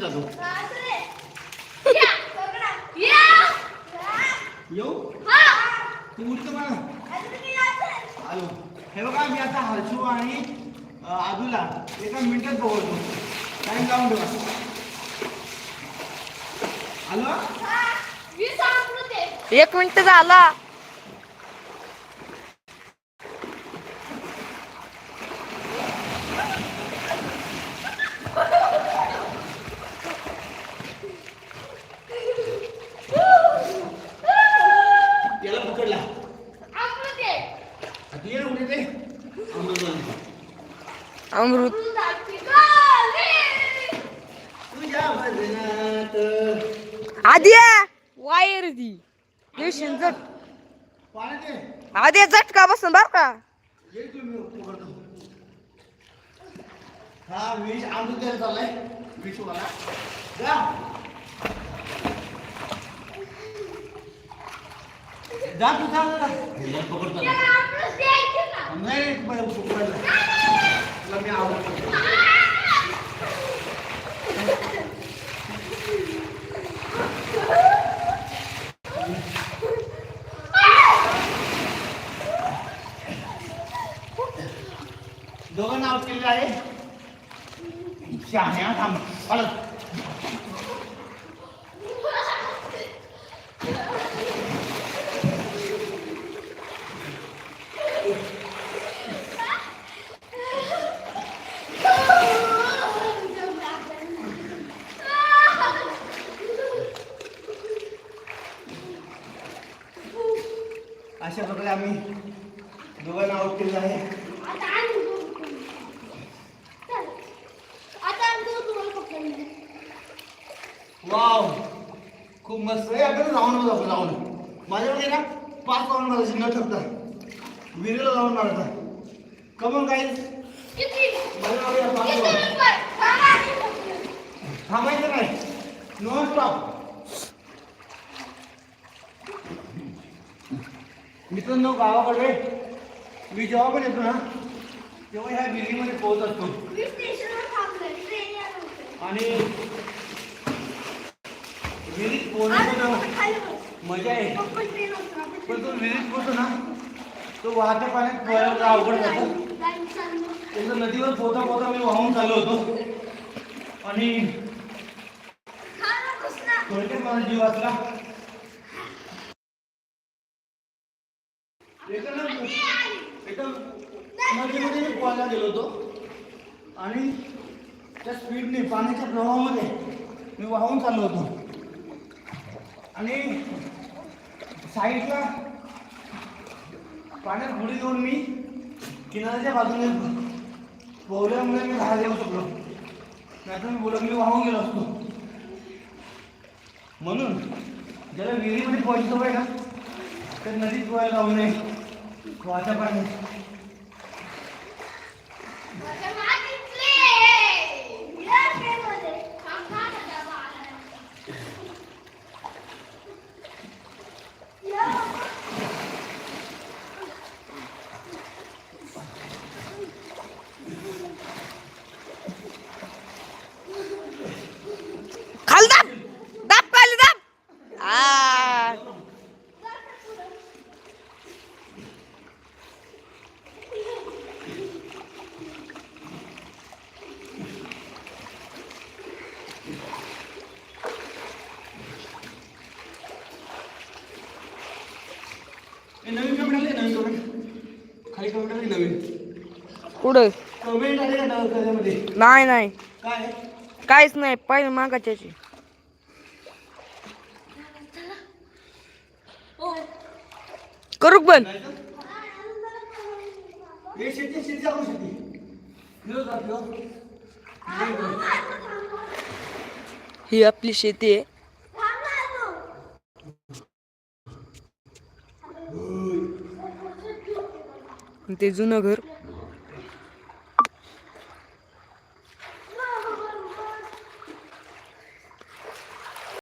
जातो? येऊ? तू उडतो मला. आलो हे बघा मी आता हर्षू आणि अं, आदूला एका मिनिटात पोहोचतो टाइम लावून ठेवा. आलो एक मिनिट झाला. अमृत. आधी वायर ती देशील जट. आधी झटका बसून बर का? हा जा जा तू जा नाही मला पकडलं तुला मी आवडतो दोघं नाव केलेलं आहे. शहाण्या थांब. पळत. अशा प्रकारे आम्ही दोघांना आउट केलेलं आहे. वाव. खूप मस्त. आहे आपल्याला बघू आपण जाऊन माझ्याकडे ना पाच पाऊन मारायची न ठरता. विहिरीला जाऊन मारायचा कमन काय. थांबायचं नाही. नो स्टॉप मित्रांनो गावाकडे मी जेव्हा पण येतो ना तेव्हा ह्या विहिरीमध्ये पोहत असतो. आणि विहिरीत पोहण्याचं मजा आहे. पण तो विहिरीत पोहतो ना. तो वाहत्या पाण्यात पोहायला अवघड जातो. त्याचं नदीवर पोहता पोहता मी वाहून चाललो होतो. आणि थोडक्यात माझा जीव वाचला. एका नदीमध्ये मी पोहायला गेलो होतो. आणि त्या स्पीडने पाण्याच्या प्रवाहामध्ये मी वाहून चाललो होतो. आणि साईडला पाण्यात बुडी घेऊन मी किनाऱ्याच्या बाजूने पोहल्यामुळे मी बाहेर येऊ शकलो. नाहीतर मी बोलत मी वाहून गेलो असतो. म्हणून ज्याला विहिरीमध्ये पोहायची सवय ना तर नदीत पोहायला जाऊ नये. वाहत्या पाणी खाली दाब दाब खाली दाब आ हे नवीन कमेंट आले नवीन कमेंट खाली कमेंट आली नवीन. कुठं? कमेंट आले का नवीन त्याच्यामध्ये? नाही नाही. काय? काहीच नाही पहिले मागाच्याची. करूक बंद. नाही तर? हे शेती शेती जाऊ ही आपली शेती आहे. ते जुनं घर.